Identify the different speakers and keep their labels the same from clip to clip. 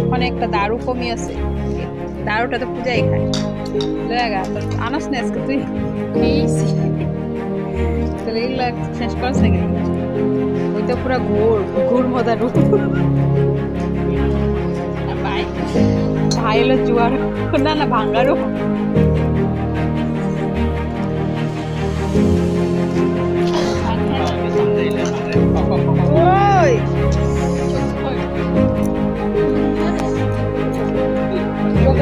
Speaker 1: ওখানে একটা দারু কমি আছে। দারুটা তো পূজাই খায়। লয়ে গা তোর আনাস না আজকে তুই। নিয়েছি তাহলে এগুলো শেষ করছ নাকি? ওই তো পুরো ঘোর ঘোর মদারু আর ভাই ভাই হলো জুয়ার না না ভাঙ্গারও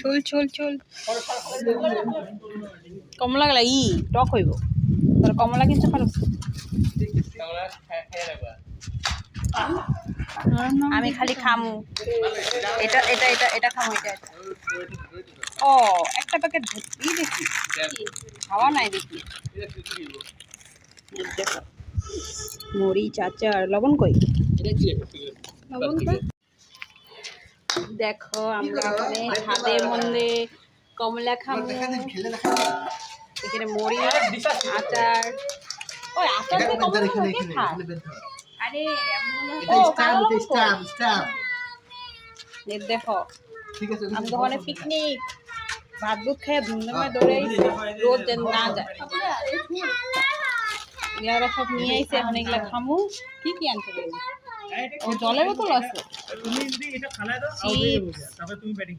Speaker 1: চল চল চল। কমলা গেলা ই টক হইব। তোর কমলা কিনতে পারো আমি খালি খামু। এটা এটা এটা এটা খামু এটা ও একটা প্যাকেট ভর্তি দেখি। খাওয়া নাই দেখি। মরিচ আচার লবণ কই? লবণ কই? দেখো আমরা ওখানে হাতে মধ্যে কমলা খামু এখানে মরিচ আচার। ওই আচার? আরে দেখো আমি ওখানে পিকনিক ভাত দুধ খেয়ে ধুমধামে দৌড়ে রোদ যেন না যায়। এগুলা সব নিয়ে আইছে এখন এগুলা খামু। কি কি আনতে পারি? ও জলের বোতল আছে?
Speaker 2: তুমি যদি এটা খালায় দাও
Speaker 1: তাহলে
Speaker 2: তারপরে তুমি ব্যাটিং